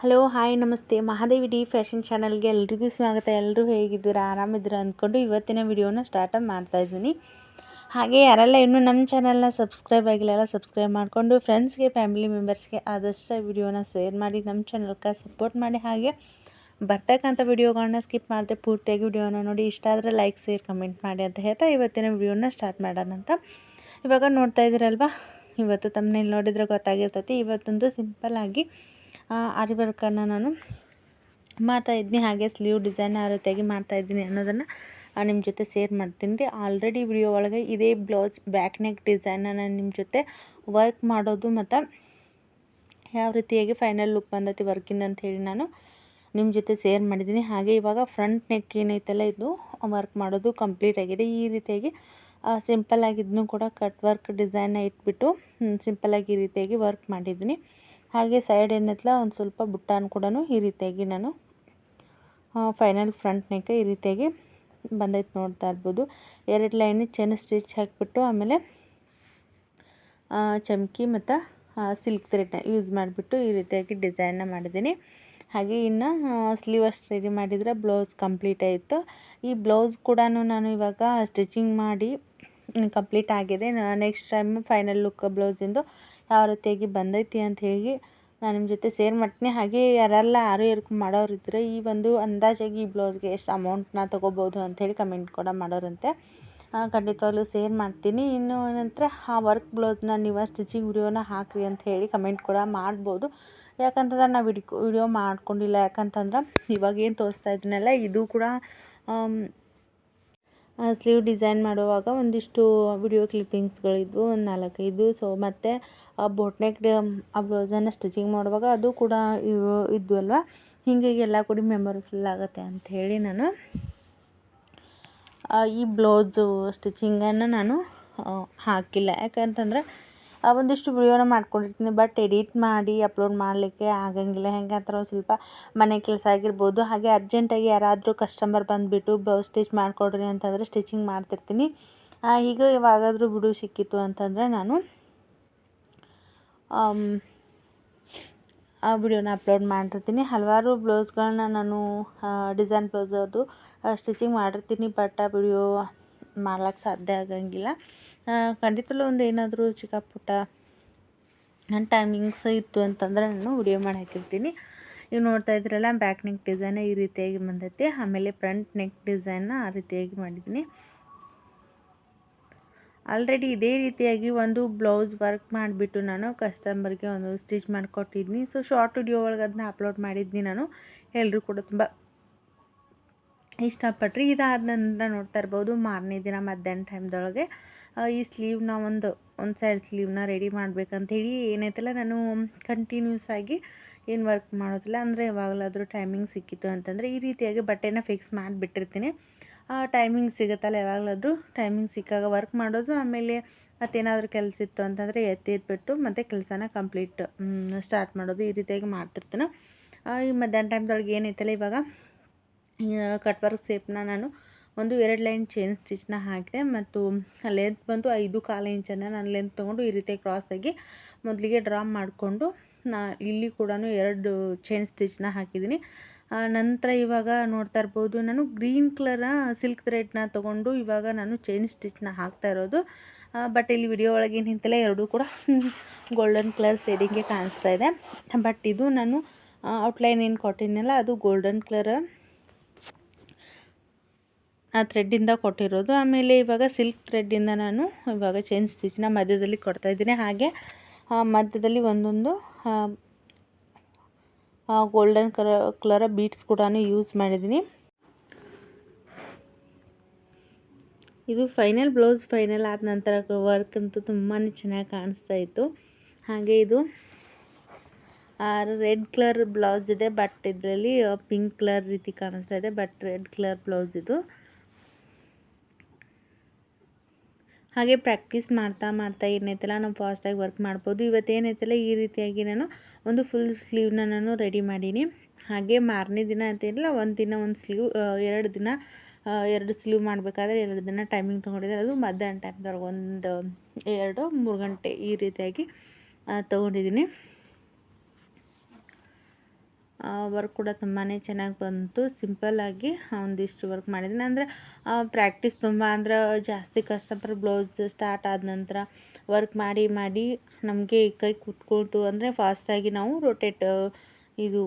Hello, hi, ನಮಸ್ತೆ. Mahadevi D fashion ಚಾನಲ್ಗೆ ಎಲ್ರಿಗೂ ಸ್ವಾಗತ. ಎಲ್ಲರೂ ಹೇಗಿದ್ದೀರಾ? ಆರಾಮಿದ್ದೀರಾ ಅಂದ್ಕೊಂಡು ಇವತ್ತಿನ ವಿಡಿಯೋನ ಸ್ಟಾರ್ಟ್ ಮಾಡ್ತಾ ಇದ್ದೀನಿ. ಹಾಗೆ ಯಾರೆಲ್ಲ ಇನ್ನೂ ನಮ್ಮ ಚಾನಲ್ನ ಸಬ್ಸ್ಕ್ರೈಬ್ ಆಗಿಲ್ಲ ಸಬ್ಸ್ಕ್ರೈಬ್ ಮಾಡಿಕೊಂಡು ಫ್ರೆಂಡ್ಸ್ಗೆ ಫ್ಯಾಮಿಲಿ ಮೆಂಬರ್ಸ್ಗೆ ಆದಷ್ಟು ವಿಡಿಯೋನ ಶೇರ್ ಮಾಡಿ, ನಮ್ಮ ಚಾನಲ್ಗೆ ಸಪೋರ್ಟ್ ಮಾಡಿ. ಹಾಗೆ ಬರ್ತಕ್ಕಂಥ ವಿಡಿಯೋಗಳನ್ನ ಸ್ಕಿಪ್ ಮಾಡಿದೆ ಪೂರ್ತಿಯಾಗಿ ವಿಡಿಯೋನ ನೋಡಿ. ಇಷ್ಟ ಆದರೆ ಲೈಕ್ ಶೇರ್ ಕಮೆಂಟ್ ಮಾಡಿ ಅಂತ ಹೇಳ್ತಾ ಇವತ್ತಿನ ವಿಡಿಯೋನ ಸ್ಟಾರ್ಟ್ ಮಾಡೋಣ ಅಂತ. ಇವಾಗ ನೋಡ್ತಾ ಇದ್ದೀರಲ್ವಾ? ಇವತ್ತು ತಮ್ಮನೇಲಿ ನೋಡಿದರೆ ಗೊತ್ತಾಗಿರ್ತೈತಿ. ಇವತ್ತೊಂದು ಸಿಂಪಲ್ಲಾಗಿ ಆರಿ ವರ್ಕನ್ನು ನಾನು. ಮಾಡ್ತಾಯಿದ್ದೀನಿ ಹಾಗೆ ಸ್ಲೀವ್ ಡಿಸೈನ್ ಆ ರೀತಿಯಾಗಿ ಮಾಡ್ತಾಯಿದ್ದೀನಿ ಅನ್ನೋದನ್ನು ನಿಮ್ಮ ಜೊತೆ ಶೇರ್ ಮಾಡ್ತೀನಿ ರೀ. ಆಲ್ರೆಡಿ ವಿಡಿಯೋ ಒಳಗೆ ಇದೇ ಬ್ಲೌಸ್ ಬ್ಯಾಕ್ ನೆಕ್ ಡಿಸೈನನ್ನು ನಾನು ನಿಮ್ಮ ಜೊತೆ ವರ್ಕ್ ಮಾಡೋದು ಮತ್ತು ಯಾವ ರೀತಿಯಾಗಿ ಫೈನಲ್ ಲುಕ್ ಬಂದೈತಿ ವರ್ಕಿಂದ ಹೇಳಿ ನಾನು ನಿಮ್ಮ ಜೊತೆ ಶೇರ್ ಮಾಡಿದ್ದೀನಿ ಹಾಗೆ ಇವಾಗ ಫ್ರಂಟ್ ನೆಕ್ ಏನೈತಲ್ಲ, ಇದು ವರ್ಕ್ ಮಾಡೋದು ಕಂಪ್ಲೀಟ್ ಆಗಿದೆ. ಈ ರೀತಿಯಾಗಿ ಸಿಂಪಲ್ ಇದನ್ನು ಕೂಡ ಕಟ್ ವರ್ಕ್ ಡಿಸೈನ್ನ ಇಟ್ಬಿಟ್ಟು ಸಿಂಪಲ್ಲಾಗಿ ಈ ರೀತಿಯಾಗಿ ವರ್ಕ್ ಮಾಡಿದ್ದೀನಿ ಹಾಗೆ ಸೈಡ್ ಏನತ್ಲ ಒಂದು ಸ್ವಲ್ಪ ಬುಟ್ಟಾನ ಕೂಡ ಈ ರೀತಿಯಾಗಿ ನಾನು ಫೈನಲ್ ಫ್ರಂಟ್ ನೆಕ್ ಈ ರೀತಿಯಾಗಿ ಬಂದೈತೆ ನೋಡ್ತಾ ಇರ್ಬೋದು. ಎರಡು ಲೈನ್ ಚೆನ್ನ ಸ್ಟಿಚ್ ಹಾಕಿಬಿಟ್ಟು ಆಮೇಲೆ ಚಮಕಿ ಮತ್ತು ಸಿಲ್ಕ್ ಥ್ರೆಡ್ನ ಯೂಸ್ ಮಾಡಿಬಿಟ್ಟು ಈ ರೀತಿಯಾಗಿ ಡಿಸೈನ್ನ ಮಾಡಿದ್ದೀನಿ. ಹಾಗೆ ಇನ್ನು ಸ್ಲೀವ್ ಅಷ್ಟು ರೆಡಿ ಮಾಡಿದರೆ ಬ್ಲೌಸ್ ಕಂಪ್ಲೀಟ್ ಆಯಿತು. ಈ ಬ್ಲೌಸ್ ಕೂಡ ನಾನು ಇವಾಗ ಸ್ಟಿಚಿಂಗ್ ಮಾಡಿ ಕಂಪ್ಲೀಟ್ ಆಗಿದೆ. ನೆಕ್ಸ್ಟ್ ಟೈಮ್ ಫೈನಲ್ ಲುಕ್ ಬ್ಲೌಸಿಂದು ಯಾವ ರೀತಿಯಾಗಿ ಬಂದೈತಿ ಅಂತ ಹೇಳಿ ನಾನು ನಿಮ್ಮ ಜೊತೆ ಸೇರ್ ಮಾಡ್ತೀನಿ. ಹಾಗೆ ಯಾರೆಲ್ಲ ಆರು ಮಾಡೋರು ಇದ್ದರೆ ಈ ಒಂದು ಅಂದಾಜಾಗಿ ಈ ಬ್ಲೌಸ್ಗೆ ಎಷ್ಟು ಅಮೌಂಟ್ನ ತೊಗೋಬೋದು ಅಂಥೇಳಿ ಕಮೆಂಟ್ ಕೂಡ ಮಾಡೋರಂತೆ. ಖಂಡಿತವಾಗ್ಲೂ ಸೇರ್ ಮಾಡ್ತೀನಿ. ಇನ್ನು ನಂತರ ಆ ವರ್ಕ್ ಬ್ಲೌಸ್ನ ನೀವು ಸ್ಟಿಚಿಂಗ್ ವಿಡಿಯೋನ ಹಾಕಿರಿ ಅಂತ ಹೇಳಿ ಕಮೆಂಟ್ ಕೂಡ ಮಾಡ್ಬೋದು. ಯಾಕಂತಂದ್ರೆ ನಾವು ವಿಡಿಕೋ ವಿಡಿಯೋ ಮಾಡ್ಕೊಂಡಿಲ್ಲ. ಯಾಕಂತಂದ್ರೆ ಇವಾಗ ಏನು ತೋರಿಸ್ತಾ ಇದ್ದೀನಲ್ಲ ಇದು ಕೂಡ ಸ್ಲೀವ್ ಡಿಸೈನ್ ಮಾಡುವಾಗ ಒಂದಿಷ್ಟು ವಿಡಿಯೋ ಕ್ಲಿಪ್ಪಿಂಗ್ಸ್ಗಳಿದ್ವು, ಒಂದು ನಾಲ್ಕೈದು. ಸೊ ಮತ್ತು ಆ ಬೋಟ್ನೆಕ್ ಆ ಬ್ಲೌಸನ್ನು ಸ್ಟಿಚಿಂಗ್ ಮಾಡುವಾಗ ಅದು ಕೂಡ ಇವು, ಇದ್ವು ಅಲ್ವ? ಹೀಗಾಗಿ ಎಲ್ಲ ಕೂಡ ಮೆಮೊರಿಫುಲ್ ಆಗುತ್ತೆ ಅಂಥೇಳಿ ನಾನು ಈ ಬ್ಲೌಸು ಸ್ಟಿಚಿಂಗನ್ನು ನಾನು ಹಾಕಿಲ್ಲ. ಯಾಕಂತಂದ್ರೆ ಒಂದಿಷ್ಟು ವಿಡಿಯೋನ ಮಾಡ್ಕೊಂಡಿರ್ತೀನಿ ಬಟ್ ಎಡಿಟ್ ಮಾಡಿ ಅಪ್ಲೋಡ್ ಮಾಡಲಿಕ್ಕೆ ಆಗಂಗಿಲ್ಲ. ಹೆಂಗೆ ಅಂತಾರೆ ಸ್ವಲ್ಪ ಮನೆ ಕೆಲಸ ಆಗಿರ್ಬೋದು. ಹಾಗೆ ಅರ್ಜೆಂಟಾಗಿ ಯಾರಾದರೂ ಕಸ್ಟಮರ್ ಬಂದುಬಿಟ್ಟು ಬ್ಲೌಸ್ ಸ್ಟಿಚ್ ಮಾಡಿಕೊಡ್ರಿ ಅಂತಂದರೆ ಸ್ಟಿಚಿಂಗ್ ಮಾಡ್ತಿರ್ತೀನಿ. ಈಗ ಯಾವಾಗಾದರೂ ಬಿಡು ಸಿಕ್ಕಿತ್ತು ಅಂತಂದರೆ ನಾನು ಆ ವಿಡಿಯೋನ ಅಪ್ಲೋಡ್ ಮಾಡಿರ್ತೀನಿ ಹಲವಾರು ಬ್ಲೌಸ್ಗಳನ್ನ ನಾನು ಡಿಸೈನ್ ಬ್ಲೌಸ್ ಅದು ಸ್ಟಿಚಿಂಗ್ ಮಾಡಿರ್ತೀನಿ ಬಟ್ ಆ ವಿಡಿಯೋ ಮಾಡ್ಲಿಕ್ಕೆ ಸಾಧ್ಯ ಆಗಂಗಿಲ್ಲ. ಖಂಡಿತಲೂ ಒಂದು ಏನಾದರೂ ಚಿಕ್ಕ ಪುಟ್ಟ ನನ್ನ ಟೈಮಿಂಗ್ಸ್ ಇತ್ತು ಅಂತಂದ್ರೆ ನಾನು ವಿಡಿಯೋ ಮಾಡಿ ಹಾಕಿರ್ತೀನಿ ನೀವು ನೋಡ್ತಾ ಇದ್ರಲ್ಲ ಬ್ಯಾಕ್ ನೆಕ್ ಡಿಸೈನ್ ಈ ರೀತಿಯಾಗಿ ಬಂದೈತೆ. ಆಮೇಲೆ ಫ್ರಂಟ್ ನೆಕ್ ಡಿಸೈನ್ನ ಆ ರೀತಿಯಾಗಿ ಮಾಡಿದ್ದೀನಿ. ಆಲ್ರೆಡಿ ಇದೇ ರೀತಿಯಾಗಿ ಒಂದು ಬ್ಲೌಸ್ ವರ್ಕ್ ಮಾಡಿಬಿಟ್ಟು ನಾನು ಕಸ್ಟಮರ್ಗೆ ಒಂದು ಸ್ಟಿಚ್ ಮಾಡಿಕೊಟ್ಟಿದ್ದೀನಿ. ಸೊ ಶಾರ್ಟ್ ವಿಡಿಯೋ ಒಳಗೆ ಅದನ್ನ ಅಪ್ಲೋಡ್ ಮಾಡಿದ್ದೀನಿ ನಾನು. ಎಲ್ಲರೂ ಕೂಡ ತುಂಬ ಇಷ್ಟಪಟ್ರಿ. ಇದಾದ ನಂತರ ನೋಡ್ತಾ ಇರ್ಬೋದು ಮಾರನೇ ದಿನ ಮಧ್ಯಾಹ್ನ ಟೈಮ್ದೊಳಗೆ ಈ ಸ್ಲೀವ್ನ ಒಂದು ಒಂದು ಸೈಡ್ ಸ್ಲೀವ್ನ ರೆಡಿ ಮಾಡಬೇಕಂಥೇಳಿ ಏನೈತಲ್ಲ ನಾನು ಕಂಟಿನ್ಯೂಸ್ ಆಗಿ ಏನು ವರ್ಕ್ ಮಾಡೋದಿಲ್ಲ, ಅಂದರೆ ಯಾವಾಗಲಾದರೂ ಟೈಮಿಂಗ್ ಸಿಕ್ಕಿತ್ತು ಅಂತಂದರೆ ಈ ರೀತಿಯಾಗಿ ಬಟ್ಟೆನ ಫಿಕ್ಸ್ ಮಾಡಿಬಿಟ್ಟಿರ್ತೀನಿ. ಟೈಮಿಂಗ್ ಸಿಗುತ್ತಲ್ಲ, ಯಾವಾಗಲಾದರೂ ಟೈಮಿಂಗ್ ಸಿಕ್ಕಾಗ ವರ್ಕ್ ಮಾಡೋದು, ಆಮೇಲೆ ಮತ್ತೇನಾದರೂ ಕೆಲಸ ಇತ್ತು ಅಂತಂದರೆ ಎತ್ತಿ ಎತ್ಬಿಟ್ಟು ಮತ್ತು ಕೆಲಸನ ಕಂಪ್ಲೀಟ್ ಸ್ಟಾರ್ಟ್ ಮಾಡೋದು ಈ ರೀತಿಯಾಗಿ ಮಾಡ್ತಿರ್ತೀನಿ. ಈ ಮಧ್ಯಾಹ್ನ ಟೈಮ್ದೊಳಗೆ ಏನೈತಲ್ಲ ಇವಾಗ ಕಟ್ ವರ್ಕ್ ಸೇಪ್ನ ನಾನು ಒಂದು ಎರಡು ಲೈನ್ ಚೈನ್ ಸ್ಟಿಚ್ನ ಹಾಕಿದೆ ಮತ್ತು ಲೆಂತ್ ಬಂದು ಐದು ಕಾಲು ಇಂಚನ್ನು ನಾನು ಲೆಂತ್ ತೊಗೊಂಡು ಈ ರೀತಿ ಕ್ರಾಸಾಗಿ ಮೊದಲಿಗೆ ಡ್ರಾ ಮಾಡಿಕೊಂಡು ನಾ ಇಲ್ಲಿ ಕೂಡ ಎರಡು ಚೈನ್ ಸ್ಟಿಚ್ನ ಹಾಕಿದ್ದೀನಿ. ನಂತರ ಇವಾಗ ನೋಡ್ತಾ ಇರ್ಬೋದು, ನಾನು ಗ್ರೀನ್ ಕಲರ ಸಿಲ್ಕ್ ಥ್ರೆಡ್ನ ತೊಗೊಂಡು ಇವಾಗ ನಾನು ಚೈನ್ ಸ್ಟಿಚ್ನ ಹಾಕ್ತಾ ಇರೋದು. ಬಟ್ ಇಲ್ಲಿ ವಿಡಿಯೋ ಒಳಗೆ ನಿಂತಲೇ ಎರಡೂ ಕೂಡ ಗೋಲ್ಡನ್ ಕಲರ್ ಸೇಡಿಂಗೇ ಕಾಣಿಸ್ತಾ ಇದೆ. ಬಟ್ ಇದು ನಾನು ಔಟ್ಲೈನ್ ಏನು ಕೊಟ್ಟಿನಲ್ಲ ಅದು ಗೋಲ್ಡನ್ ಕಲರ್ ಆ ಥ್ರೆಡ್ಡಿಂದ ಕೊಟ್ಟಿರೋದು. ಆಮೇಲೆ ಇವಾಗ ಸಿಲ್ಕ್ ಥ್ರೆಡ್ಡಿಂದ ನಾನು ಇವಾಗ ಚೈನ್ ಸ್ಟಿಚ್ನ ಮಧ್ಯದಲ್ಲಿ ಕೊಡ್ತಾಯಿದ್ದೀನಿ ಹಾಗೆ ಮಧ್ಯದಲ್ಲಿ ಒಂದೊಂದು ಗೋಲ್ಡನ್ ಕಲರ್ ಕಲರ ಬೀಟ್ಸ್ ಕೂಡ ಯೂಸ್ ಮಾಡಿದ್ದೀನಿ. ಇದು ಫೈನಲ್ ಬ್ಲೌಸ್ ಫೈನಲ್ ಆದ ನಂತರ ವರ್ಕ್ ಅಂತೂ ತುಂಬಾ ಚೆನ್ನಾಗಿ ಕಾಣಿಸ್ತಾ ಇತ್ತು. ಹಾಗೆ ಇದು ರೆಡ್ ಕಲರ್ ಬ್ಲೌಸ್ ಇದೆ ಬಟ್ ಇದರಲ್ಲಿ ಪಿಂಕ್ ಕಲರ್ ರೀತಿ ಕಾಣಿಸ್ತಾ ಇದೆ ಬಟ್ ರೆಡ್ ಕಲರ್ ಬ್ಲೌಸ್ ಇದು. ಹಾಗೆ ಪ್ರಾಕ್ಟೀಸ್ ಮಾಡ್ತಾ ಮಾಡ್ತಾ ಏನೈತಲ್ಲ ನಾವು ಫಾಸ್ಟಾಗಿ ವರ್ಕ್ ಮಾಡ್ಬೋದು. ಇವತ್ತು ಏನೈತಲ್ಲ ಈ ರೀತಿಯಾಗಿ ನಾನು ಒಂದು ಫುಲ್ ಸ್ಲೀವ್ನ ನಾನು ರೆಡಿ ಮಾಡೀನಿ. ಹಾಗೆ ಮಾರನೇ ದಿನ ಅಂತೇನಿಲ್ಲ ಒಂದು ದಿನ ಒಂದು ಸ್ಲೀವ್ ಎರಡು ದಿನ ಎರಡು ಸ್ಲೀವ್ ಮಾಡಬೇಕಾದ್ರೆ ಎರಡು ದಿನ ಟೈಮಿಂಗ್ ತೊಗೊಂಡಿದ್ದಾರೆ. ಅದು ಮಧ್ಯಾಹ್ನ ಟೈಮ್ದವ್ರಿಗೆ ಒಂದು ಎರಡು ಮೂರು ಗಂಟೆ ಈ ರೀತಿಯಾಗಿ ತೊಗೊಂಡಿದ್ದೀನಿ. ವರ್ಕ್ ಕೂಡ ತುಂಬಾ ಚೆನ್ನಾಗಿ ಬಂತು. ಸಿಂಪಲ್ಲಾಗಿ ಒಂದಿಷ್ಟು ವರ್ಕ್ ಮಾಡಿದ್ದೀನಿ ಅಂದರೆ ಪ್ರಾಕ್ಟೀಸ್ ತುಂಬ ಅಂದ್ರೆ ಜಾಸ್ತಿ ಕಸ್ಟಮರ್ ಬ್ಲೌಸ್ ಸ್ಟಾರ್ಟ್ ಆದ ನಂತರ ವರ್ಕ್ ಮಾಡಿ ಮಾಡಿ ನಮಗೆ ಕೈ ಕುತ್ಕೊಳ್ತು. ಅಂದರೆ ಫಾಸ್ಟಾಗಿ ನಾವು ರೊಟೇಟ್ ಇದು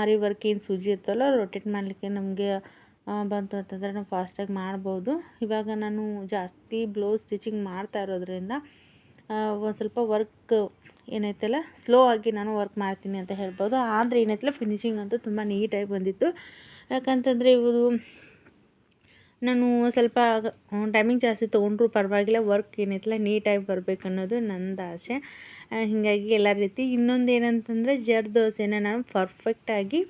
ಆರಿ ವರ್ಕ್ ಏನು ಸೂಜಿ ಇರ್ತಲ್ಲ ರೊಟೇಟ್ ಮಾಡಲಿಕ್ಕೆ ನಮಗೆ ಬಂತು ಅಂತಂದರೆ ನಾವು ಫಾಸ್ಟಾಗಿ ಮಾಡ್ಬೋದು. ಇವಾಗ ನಾನು ಜಾಸ್ತಿ ಬ್ಲೌಸ್ ಸ್ಟಿಚಿಂಗ್ ಮಾಡ್ತಾ ಇರೋದ್ರಿಂದ ಒಂದು ಸ್ವಲ್ಪ ವರ್ಕ್ ಏನೈತಲ್ಲ ಸ್ಲೋ ಆಗಿ ನಾನು ವರ್ಕ್ ಮಾಡ್ತೀನಿ ಅಂತ ಹೇಳ್ಬೋದು. ಆದರೆ ಏನೈತಲ್ಲ ಫಿನಿಶಿಂಗ್ ಅಂತೂ ತುಂಬ ನೀಟಾಗಿ ಬಂದಿತ್ತು. ಯಾಕಂತಂದರೆ ಇವರು, ನಾನು ಸ್ವಲ್ಪ ಟೈಮಿಂಗ್ ಜಾಸ್ತಿ ತೊಗೊಂಡ್ರು ಪರವಾಗಿಲ್ಲ ವರ್ಕ್ ಏನೈತಲ್ಲ ನೀಟಾಗಿ ಬರಬೇಕು ಅನ್ನೋದು ನಂದು ಆಸೆ. ಹೀಗಾಗಿ ಎಲ್ಲ ರೀತಿ. ಇನ್ನೊಂದು ಏನಂತಂದರೆ ಜರ್ ದೋಸೆನ ನಾನು ಪರ್ಫೆಕ್ಟಾಗಿ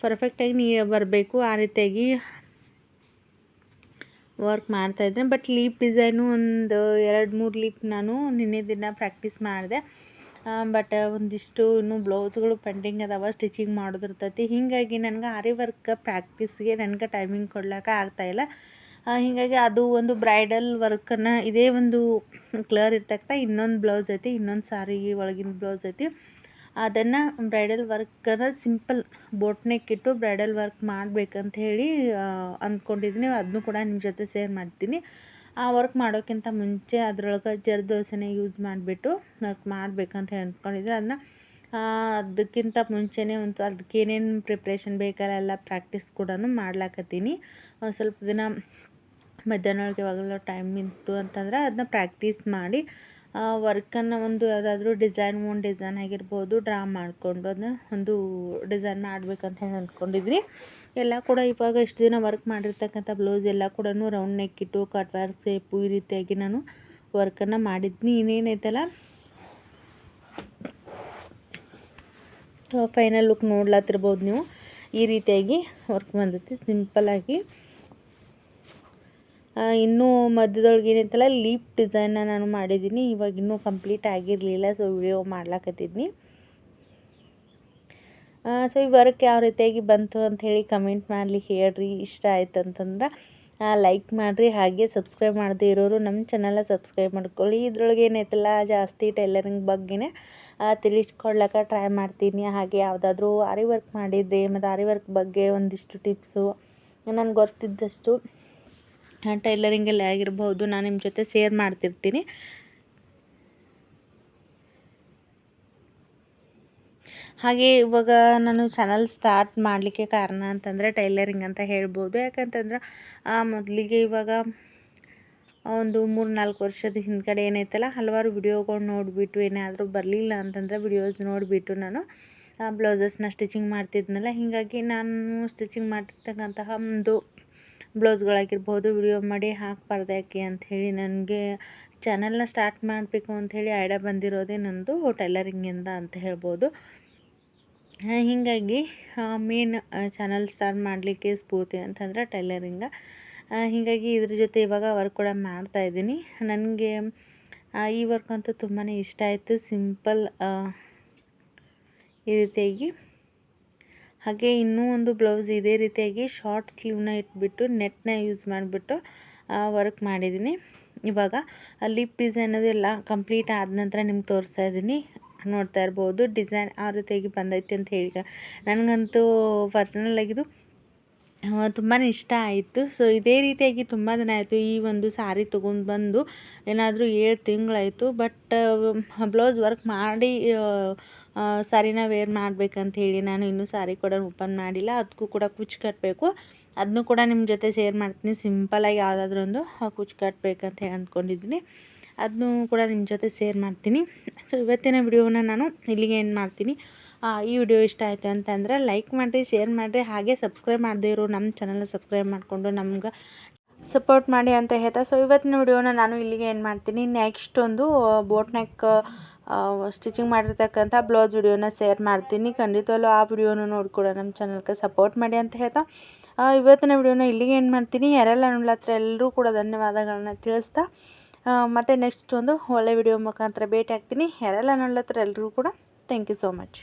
ಪರ್ಫೆಕ್ಟಾಗಿ ನೀ, ಬರಬೇಕು. ಆ ರೀತಿಯಾಗಿ ವರ್ಕ್ ಮಾಡ್ತಾಯಿದ್ದೆ ಬಟ್ ಲೀಪ್ ಡಿಸೈನು ಒಂದು ಎರಡು, ಮೂರು ಲೀಪ್ ನಾನು ನಿನ್ನೆ ದಿನ ಪ್ರಾಕ್ಟೀಸ್ ಮಾಡಿದೆ. ಬಟ್ ಒಂದಿಷ್ಟು ಇನ್ನೂ ಬ್ಲೌಸ್ಗಳು ಪೆಂಡಿಂಗ್ ಅದಾವ ಸ್ಟಿಚಿಂಗ್ ಮಾಡೋದಿರ್ತೈತಿ. ಹೀಗಾಗಿ ನನಗೆ ಆರಿ ವರ್ಕ್ ಪ್ರಾಕ್ಟೀಸ್ಗೆ ನನಗೆ ಟೈಮಿಂಗ್ ಕೊಡ್ಲಿಕ್ಕೆ ಆಗ್ತಾಯಿಲ್ಲ ಹೀಗಾಗಿ ಅದು ಒಂದು ಬ್ರೈಡಲ್ ವರ್ಕನ್ನು ಇದೇ ಒಂದು ಕ್ಲರ್ ಇರ್ತಕ್ಕ ಇನ್ನೊಂದು ಬ್ಲೌಸ್ ಐತಿ, ಇನ್ನೊಂದು ಸಾರಿ ಒಳಗಿನ ಬ್ಲೌಸ್ ಐತಿ. ಅದನ್ನು ಬ್ರೈಡಲ್ ವರ್ಕನ್ನು ಸಿಂಪಲ್ ಬೋಟ್ನೆಕ್ ಇಟ್ಟು ಬ್ರೈಡಲ್ ವರ್ಕ್ ಮಾಡಬೇಕಂತ ಹೇಳಿ ಅಂದ್ಕೊಂಡಿದ್ದೀನಿ. ಅದನ್ನು ಕೂಡ ನಿಮ್ಮ ಜೊತೆ ಶೇರ್ ಮಾಡ್ತೀನಿ. ಆ ವರ್ಕ್ ಮಾಡೋಕ್ಕಿಂತ ಮುಂಚೆ ಅದ್ರೊಳಗೆ ಜರ್ದೋಸೆನ ಯೂಸ್ ಮಾಡಿಬಿಟ್ಟು ವರ್ಕ್ ಮಾಡಬೇಕಂತ ಹೇಳಿ ಅಂದ್ಕೊಂಡಿದ್ರೆ ಅದನ್ನ ಅದಕ್ಕಿಂತ ಮುಂಚೆನೇ ಒಂದು ಅದಕ್ಕೆ ಏನೇನು ಪ್ರಿಪ್ರೇಷನ್ ಬೇಕಲ್ಲ ಪ್ರಾಕ್ಟೀಸ್ ಕೂಡ ಮಾಡ್ಲಾಕತ್ತೀನಿ. ಸ್ವಲ್ಪ ದಿನ ಮಧ್ಯಾಹ್ನೊಳಗೆ ಯಾವಾಗಲೂ ಟೈಮ್ ಇತ್ತು ಅಂತಂದ್ರೆ ಅದನ್ನ ಪ್ರಾಕ್ಟೀಸ್ ಮಾಡಿ ವರ್ಕನ್ನು ಒಂದು ಯಾವುದಾದ್ರೂ ಡಿಸೈನ್ ಒಂದು ಡಿಸೈನ್ ಆಗಿರ್ಬೋದು, ಡ್ರಾ ಮಾಡಿಕೊಂಡು ಅದನ್ನ ಒಂದು ಡಿಸೈನ್ ಮಾಡ್ಬೇಕಂತ ಹೇಳಿ ಅಂದ್ಕೊಂಡಿದ್ವಿ. ಎಲ್ಲ ಕೂಡ ಇವಾಗ ಇಷ್ಟು ದಿನ ವರ್ಕ್ ಮಾಡಿರ್ತಕ್ಕಂಥ ಬ್ಲೌಸ್ ಎಲ್ಲ ಕೂಡ ರೌಂಡ್ ನೆಕ್ ಇಟ್ಟು ಕಟ್ವಾರ್ ಸೇಪು ಈ ರೀತಿಯಾಗಿ ನಾನು ವರ್ಕನ್ನು ಮಾಡಿದ್ನಿ. ಇನ್ನೇನೈತಲ್ಲ? ಫೈನಲ್ ಲುಕ್ ನೋಡ್ಲತ್ತಿರ್ಬೋದು ನೀವು. ಈ ರೀತಿಯಾಗಿ ವರ್ಕ್ ಬಂದೈತಿ. ಸಿಂಪಲ್ಲಾಗಿ ಇನ್ನೂ ಮಧ್ಯದೊಳಗೆ ಏನೈತಲ್ಲ ಲೀಪ್ ಡಿಸೈನ್ನ ನಾನು ಮಾಡಿದ್ದೀನಿ. ಇವಾಗ ಇನ್ನೂ ಕಂಪ್ಲೀಟ್ ಆಗಿರಲಿಲ್ಲ ಸೊ ವಿಡಿಯೋ ಮಾಡ್ಲಾಕತ್ತಿದ್ನಿ. ಸೊ ಈ ವರ್ಕ್ ಯಾವ ರೀತಿಯಾಗಿ ಬಂತು ಅಂತ ಹೇಳಿ ಕಮೆಂಟ್ ಮಾಡಲಿ, ಹೇಳ್ರಿ. ಇಷ್ಟ ಆಯ್ತು ಅಂತಂದ್ರೆ ಲೈಕ್ ಮಾಡಿರಿ. ಹಾಗೆ ಸಬ್ಸ್ಕ್ರೈಬ್ ಮಾಡದೇ ಇರೋರು ನಮ್ಮ ಚಾನಲ ಸಬ್ಸ್ಕ್ರೈಬ್ ಮಾಡ್ಕೊಳ್ಳಿ. ಇದ್ರೊಳಗೆ ಏನೈತಲ್ಲ, ಜಾಸ್ತಿ ಟೈಲರಿಂಗ್ ಬಗ್ಗೆನೇ ತಿಳಿಸ್ಕೊಡ್ಲಿಕ್ಕೆ ಟ್ರೈ ಮಾಡ್ತೀನಿ. ಹಾಗೆ ಯಾವುದಾದ್ರೂ ಆರಿ ವರ್ಕ್ ಮಾಡಿದ್ದೆ ಮತ್ತು ಆರಿ ವರ್ಕ್ ಬಗ್ಗೆ ಒಂದಿಷ್ಟು ಟಿಪ್ಸು ನನಗೆ ಗೊತ್ತಿದ್ದಷ್ಟು ಟೈಲರಿಂಗಲ್ಲಿ ಆಗಿರ್ಬೋದು ನಾನು ನಿಮ್ಮ ಜೊತೆ ಶೇರ್ ಮಾಡ್ತಿರ್ತೀನಿ. ಹಾಗೆ ಇವಾಗ ನಾನು ಚಾನಲ್ ಸ್ಟಾರ್ಟ್ ಮಾಡಲಿಕ್ಕೆ ಕಾರಣ ಅಂತಂದರೆ ಟೈಲರಿಂಗ್ ಅಂತ ಹೇಳ್ಬೋದು. ಯಾಕಂತಂದ್ರೆ ಮೊದಲಿಗೆ ಇವಾಗ ಒಂದು ಮೂರು ನಾಲ್ಕು ವರ್ಷದ ಹಿಂದ್ಗಡೆ ಏನೈತಲ್ಲ, ಹಲವಾರು ವಿಡಿಯೋಗಳು ನೋಡಿಬಿಟ್ಟು ಏನಾದರೂ ಬರಲಿಲ್ಲ ಅಂತಂದರೆ ವಿಡಿಯೋಸ್ ನೋಡಿಬಿಟ್ಟು ನಾನು ಬ್ಲೌಸಸ್ನ ಸ್ಟಿಚಿಂಗ್ ಮಾಡ್ತಿದ್ನಲ್ಲ. ಹೀಗಾಗಿ ನಾನು ಸ್ಟಿಚಿಂಗ್ ಮಾಡಿರ್ತಕ್ಕಂತಹ ಒಂದು ಬ್ಲೌಸ್ಗಳಾಗಿರ್ಬೋದು, ವಿಡಿಯೋ ಮಾಡಿ ಹಾಕಬಾರ್ದು ಯಾಕೆ ಅಂಥೇಳಿ ನನಗೆ ಚಾನಲ್ನ ಸ್ಟಾರ್ಟ್ ಮಾಡಬೇಕು ಅಂಥೇಳಿ ಐಡಿಯಾ ಬಂದಿರೋದೇ ನನ್ನದು ಟೈಲರಿಂಗಿಂದ ಅಂತ ಹೇಳ್ಬೋದು. ಹೀಗಾಗಿ ಮೇನ್ ಚಾನಲ್ ಸ್ಟಾರ್ಟ್ ಮಾಡಲಿಕ್ಕೆ ಸ್ಫೂರ್ತಿ ಅಂತಂದರೆ ಟೈಲರಿಂಗ. ಹೀಗಾಗಿ ಇದ್ರ ಜೊತೆ ಇವಾಗ ವರ್ಕ್ ಕೂಡ ಮಾಡ್ತಾಯಿದ್ದೀನಿ ನನಗೆ ಈ ವರ್ಕ್ ಅಂತೂ ತುಂಬಾ ಇಷ್ಟ ಆಯಿತು. ಸಿಂಪಲ್ ಈ ರೀತಿಯಾಗಿ. ಹಾಗೆ ಇನ್ನೂ ಒಂದು ಬ್ಲೌಸ್ ಇದೇ ರೀತಿಯಾಗಿ ಶಾರ್ಟ್ ಸ್ಲೀವ್ನ ಇಟ್ಬಿಟ್ಟು ನೆಟ್ನ ಯೂಸ್ ಮಾಡಿಬಿಟ್ಟು ವರ್ಕ್ ಮಾಡಿದ್ದೀನಿ. ಇವಾಗ ಲಿಪ್ ಡಿಸೈನ್ ಅದೆಲ್ಲ ಕಂಪ್ಲೀಟ್ ಆದ ನಂತರ ನಿಮ್ಗೆ ತೋರಿಸ್ತಾ ಇದ್ದೀನಿ. ನೋಡ್ತಾ ಇರ್ಬೋದು ಡಿಸೈನ್ ಆ ರೀತಿಯಾಗಿ ಬಂದೈತೆ ಅಂತ ಹೇಳಿ ನನಗಂತೂ ಪರ್ಸನಲ್ ಆಗಿದು ತುಂಬಾ ಇಷ್ಟ ಆಯಿತು. ಸೊ ಇದೇ ರೀತಿಯಾಗಿ ತುಂಬ ದಿನ ಆಯಿತು. ಈ ಒಂದು ಸಾರಿ ತೊಗೊಂಡು ಬಂದು ಏನಾದರೂ ಏಳು ತಿಂಗಳಾಯಿತು. ಬಟ್ ಬ್ಲೌಸ್ ವರ್ಕ್ ಮಾಡಿ ಸಾರಿನ ವೇರ್ ಮಾಡ್ಬೇಕಂತ ಹೇಳಿ ನಾನು ಇನ್ನೂ ಸಾರಿ ಕೂಡ ಓಪನ್ ಮಾಡಿಲ್ಲ. ಅದಕ್ಕೂ ಕೂಡ ಕುಚ್ಚು ಕಟ್ಟಬೇಕು ಅದನ್ನು ಕೂಡ ನಿಮ್ಮ ಜೊತೆ ಶೇರ್ ಮಾಡ್ತೀನಿ. ಸಿಂಪಲಾಗಿ ಯಾವುದಾದ್ರೂ ಒಂದು ಕುಚ್ಚು ಕಟ್ಟಬೇಕಂತ ಹೇಳಿ ಅಂದ್ಕೊಂಡಿದ್ದೀನಿ. ಅದನ್ನು ಕೂಡ ನಿಮ್ಮ ಜೊತೆ ಶೇರ್ ಮಾಡ್ತೀನಿ. ಸೊ ಇವತ್ತಿನ ವಿಡಿಯೋನ ನಾನು ಇಲ್ಲಿಗೆ ಏನು ಮಾಡ್ತೀನಿ. ಈ ವಿಡಿಯೋ ಇಷ್ಟ ಆಯಿತು ಅಂತಂದರೆ ಲೈಕ್ ಮಾಡಿರಿ ಶೇರ್ ಮಾಡಿರಿ, ಹಾಗೆ ಸಬ್ಸ್ಕ್ರೈಬ್ ಮಾಡದೇ ಇರೋ. ನಮ್ಮ ಚಾನಲ್ನ ಸಬ್ಸ್ಕ್ರೈಬ್ ಮಾಡಿಕೊಂಡು ನಮ್ಗೆ ಸಪೋರ್ಟ್ ಮಾಡಿ ಅಂತ ಹೇಳ್ತಾ. ಸೊ ಇವತ್ತಿನ ವಿಡಿಯೋನ ನಾನು ಇಲ್ಲಿಗೆ ಏನು ಮಾಡ್ತೀನಿ. ನೆಕ್ಸ್ಟ್ ಒಂದು ಬೋಟ್ ನೆಕ್ ಸ್ಟಿಚಿಂಗ್ ಮಾಡಿರ್ತಕ್ಕಂಥ ಬ್ಲೌಸ್ ವಿಡಿಯೋನ ಶೇರ್ ಮಾಡ್ತೀನಿ. ಖಂಡಿತವಲ್ಲೂ ಆ ವಿಡಿಯೋನ ನೋಡ್ಕೊಡ ನಮ್ಮ ಚಾನಲ್ಗೆ ಸಪೋರ್ಟ್ ಮಾಡಿ ಅಂತ ಹೇಳ್ತಾ. ಇವತ್ತಿನ ವಿಡಿಯೋನ ಇಲ್ಲಿಗೆ ಏನು ಮಾಡ್ತೀನಿ. ಯಾರೆಲ್ಲ ನೋಡ್ಲತ್ರ ಎಲ್ಲರೂ ಕೂಡ ಧನ್ಯವಾದಗಳನ್ನ ತಿಳಿಸ್ತಾ ಮತ್ತು ನೆಕ್ಸ್ಟ್ ಒಂದು ಒಳ್ಳೆ ವಿಡಿಯೋ ಮುಖಾಂತರ ಭೇಟಿ ಆಗ್ತೀನಿ. ಯಾರೆಲ್ಲ ನೋಡ್ಲತ್ರ ಎಲ್ಲರೂ ಕೂಡ ಥ್ಯಾಂಕ್ ಯು ಸೋ ಮಚ್